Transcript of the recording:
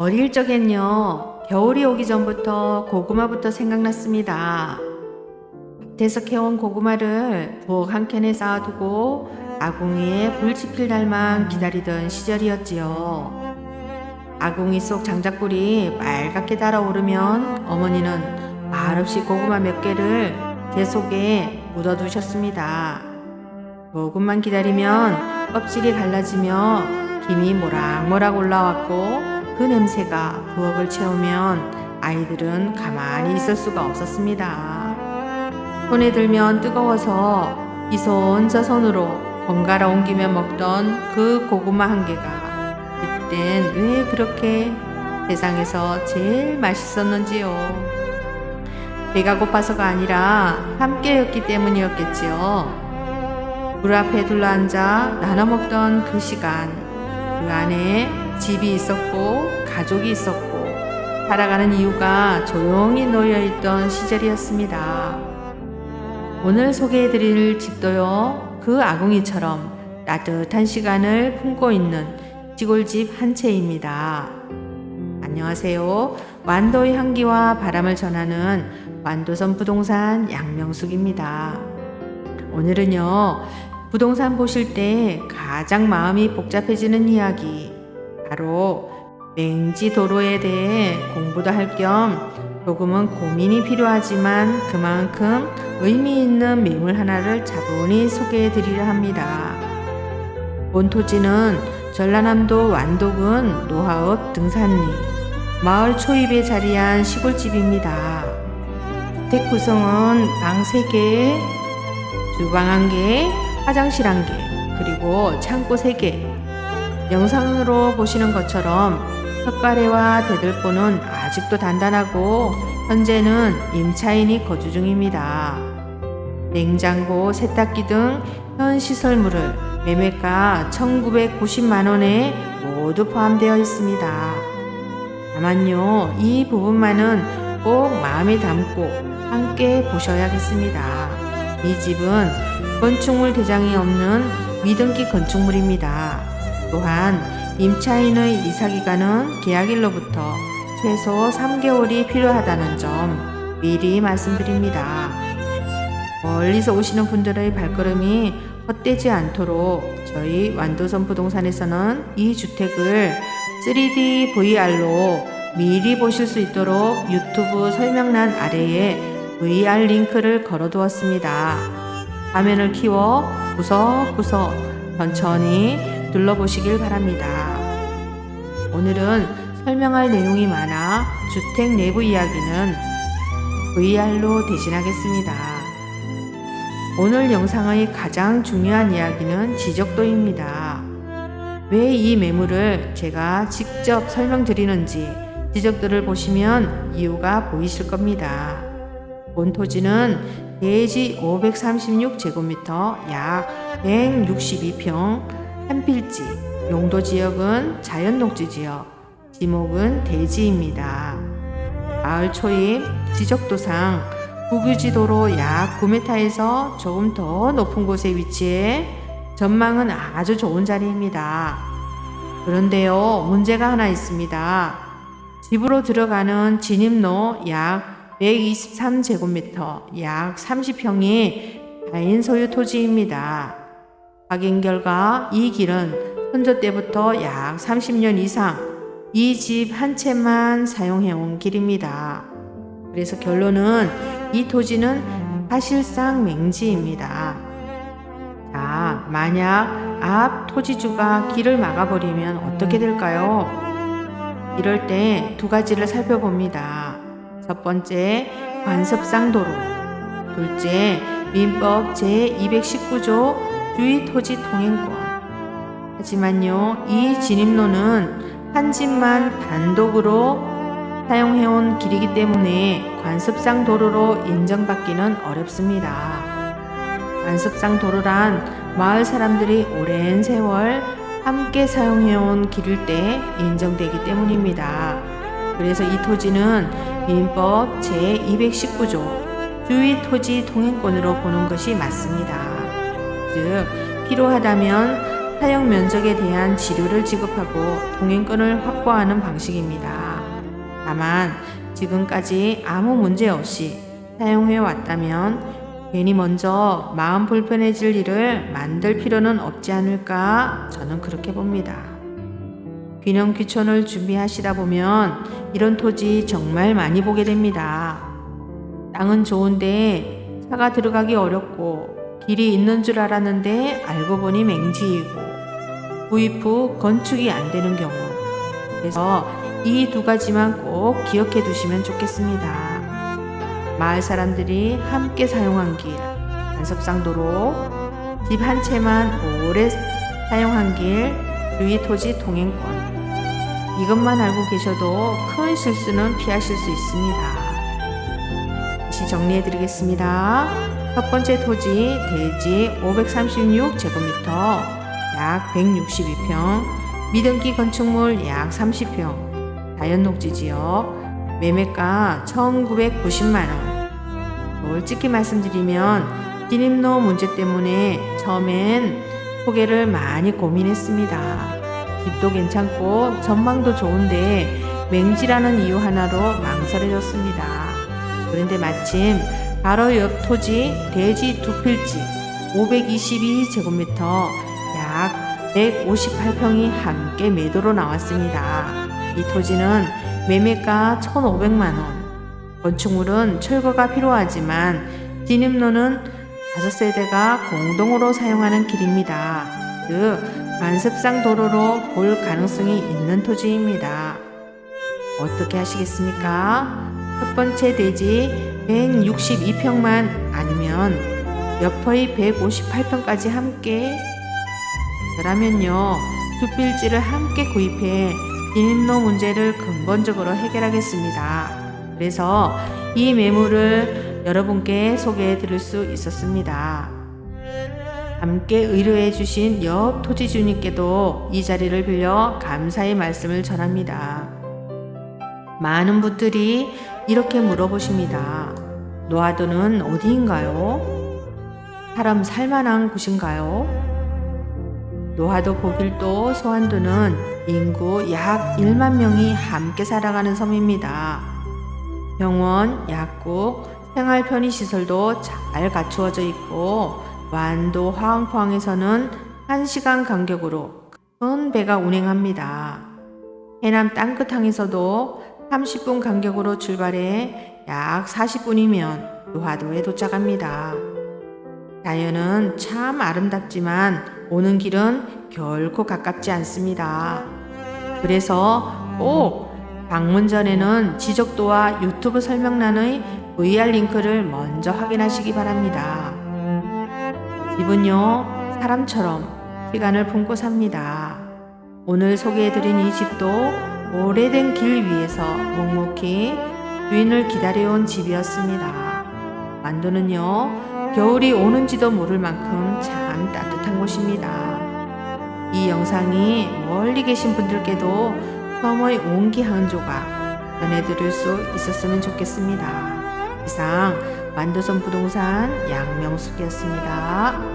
어릴 적엔요, 겨울이 오기 전부터 고구마부터 생각났습니다. 밭에서 캐온 고구마를 부엌 한 켠에 쌓아두고 아궁이에 불 지필 날만 기다리던 시절이었지요. 아궁이 속 장작불이 빨갛게 달아오르면 어머니는 말없이 고구마 몇 개를 제 속에 묻어두셨습니다. 조금만 기다리면 껍질이 갈라지며 김이 모락모락 올라왔고 그 냄새가 부엌을 채우면 아이들은 가만히 있을 수가 없었습니다. 손에 들면 뜨거워서 이 손 저 손으로 번갈아 옮기며 먹던 그 고구마 한 개가 그땐 왜 그렇게 세상에서 제일 맛있었는지요. 배가 고파서가 아니라 함께였기 때문이었겠지요. 불 앞에 둘러앉아 나눠 먹던 그 시간, 그 안에 집이 있었고 가족이 있었고 살아가는 이유가 조용히 놓여 있던 시절이었습니다. 오늘 소개해 드릴 집도요, 그 아궁이처럼 따뜻한 시간을 품고 있는 시골집 한 채입니다. 안녕하세요. 완도의 향기와 바람을 전하는 완도선 부동산 양명숙입니다. 오늘은요, 부동산 보실 때 가장 마음이 복잡해지는 이야기, 바로 맹지 도로에 대해 공부도 할 겸 조금은 고민이 필요하지만 그만큼 의미 있는 매물 하나를 차분히 소개해 드리려 합니다. 본 토지는 전라남도 완도군 노하읍 등산리 마을 초입에 자리한 시골집입니다. 주택 구성은 방 3개, 주방 1개, 화장실 1개, 그리고 창고 3개. 영상으로 보시는 것처럼 텃가래와 대들보는 아직도 단단하고 현재는 임차인이 거주 중입니다. 냉장고, 세탁기 등 현 시설물을 매매가 1990만 원에 모두 포함되어 있습니다. 다만요, 이 부분만은 꼭 마음에 담고 함께 보셔야겠습니다. 이 집은 건축물 대장이 없는 미등기 건축물입니다. 또한 임차인의 이사기간은 계약일로부터 최소 3개월이 필요하다는 점 미리 말씀드립니다. 멀리서 오시는 분들의 발걸음이 헛되지 않도록 저희 완도선 부동산에서는 이 주택을 3D VR로 미리 보실 수 있도록 유튜브 설명란 아래에 VR 링크를 걸어 두었습니다. 화면을 키워 구석구석 천천히 둘러보시길 바랍니다. 오늘은 설명할 내용이 많아 주택 내부 이야기는 VR로 대신하겠습니다. 오늘 영상의 가장 중요한 이야기는 지적도입니다. 왜 이 매물을 제가 직접 설명드리는지 지적도를 보시면 이유가 보이실 겁니다. 본 토지는 대지 536제곱미터 약 162평 한 필지 용도 지역은 자연 녹지 지역 지목은 대지입니다. 마을 초입 지적도상 국유지도로 약 9m에서 조금 더 높은 곳에 위치해 전망은 아주 좋은 자리입니다. 그런데요, 문제가 하나 있습니다. 집으로 들어가는 진입로 약 123제곱미터, 약 30평이 다인 소유 토지입니다. 확인 결과 이 길은 선조 때부터 약 30년 이상 이 집 한 채만 사용해온 길입니다. 그래서 결론은 이 토지는 사실상 맹지입니다. 자, 만약 앞 토지주가 길을 막아버리면 어떻게 될까요? 이럴 때 두 가지를 살펴봅니다. 첫 번째, 관습상 도로. 둘째, 민법 제219조 주의 토지 통행권. 하지만요, 이 진입로는 한 집만 단독으로 사용해온 길이기 때문에 관습상 도로로 인정받기는 어렵습니다. 관습상 도로란 마을 사람들이 오랜 세월 함께 사용해온 길일 때 인정되기 때문입니다. 그래서 이 토지는 민법 제219조 주의 토지 통행권으로 보는 것이 맞습니다. 즉, 필요하다면 사용 면적에 대한 지료를 지급하고 동행권을 확보하는 방식입니다. 다만 지금까지 아무 문제 없이 사용해 왔다면 괜히 먼저 마음 불편해질 일을 만들 필요는 없지 않을까 저는 그렇게 봅니다. 귀농 귀촌을 준비하시다 보면 이런 토지 정말 많이 보게 됩니다. 땅은 좋은데 차가 들어가기 어렵고 길이 있는 줄 알았는데 알고 보니 맹지이고 구입 후 건축이 안 되는 경우 그래서 이 두 가지만 꼭 기억해 두시면 좋겠습니다. 마을 사람들이 함께 사용한 길, 단섭상 도로, 집 한 채만 오래 사용한 길, 유이 토지 통행권. 이것만 알고 계셔도 큰 실수는 피하실 수 있습니다. 다시 정리해 드리겠습니다. 첫 번째 토지 대지 536제곱미터 약 162평, 미등기 건축물 약 30평, 자연녹지 지역 매매가 1990만원. 솔직히 말씀드리면 진입로 문제 때문에 처음엔 소개를 많이 고민했습니다. 집도 괜찮고 전망도 좋은데 맹지라는 이유 하나로 망설여졌습니다. 그런데 마침 바로 옆 토지 대지 두 필지 522제곱미터 약 158평이 함께 매도로 나왔습니다. 이 토지는 매매가 1,500만원. 건축물은 철거가 필요하지만 진입로는 5세대가 공동으로 사용하는 길입니다. 그 관습상 도로로 볼 가능성이 있는 토지입니다. 어떻게 하시겠습니까? 첫 번째 대지 162평만 아니면 옆의 158평까지 함께 그러면요 두 필지를 함께 구입해 진입로 문제를 근본적으로 해결하겠습니다. 그래서 이 매물을 여러분께 소개해 드릴 수 있었습니다. 함께 의뢰해 주신 옆 토지주님께도 이 자리를 빌려 감사의 말씀을 전합니다. 많은 분들이 이렇게 물어보십니다. 노하도는 어디인가요? 사람 살만한 곳인가요? 노하도 보길도 소환도는 인구 약 1만 명이 함께 살아가는 섬입니다. 병원, 약국, 생활 편의시설도 잘 갖추어져 있고 완도 화왕포항에서는 1시간 간격으로 큰 배가 운행합니다. 해남 땅끝항에서도 30분 간격으로 출발해 약 40분이면 노하도에 도착합니다. 자연은 참 아름답지만 오는 길은 결코 가깝지 않습니다. 그래서 꼭 방문 전에는 지적도와 유튜브 설명란의 VR 링크를 먼저 확인하시기 바랍니다. 집은요, 사람처럼 시간을 품고 삽니다. 오늘 소개해드린 이 집도 오래된 길 위에서 묵묵히 주인을 기다려온 집이었습니다. 만두는요, 겨울이 오는지도 모를 만큼 참 따뜻한 곳입니다. 이 영상이 멀리 계신 분들께도 섬의 온기 한 조각 전해드릴 수 있었으면 좋겠습니다. 이상 만도선 부동산 양명숙이었습니다.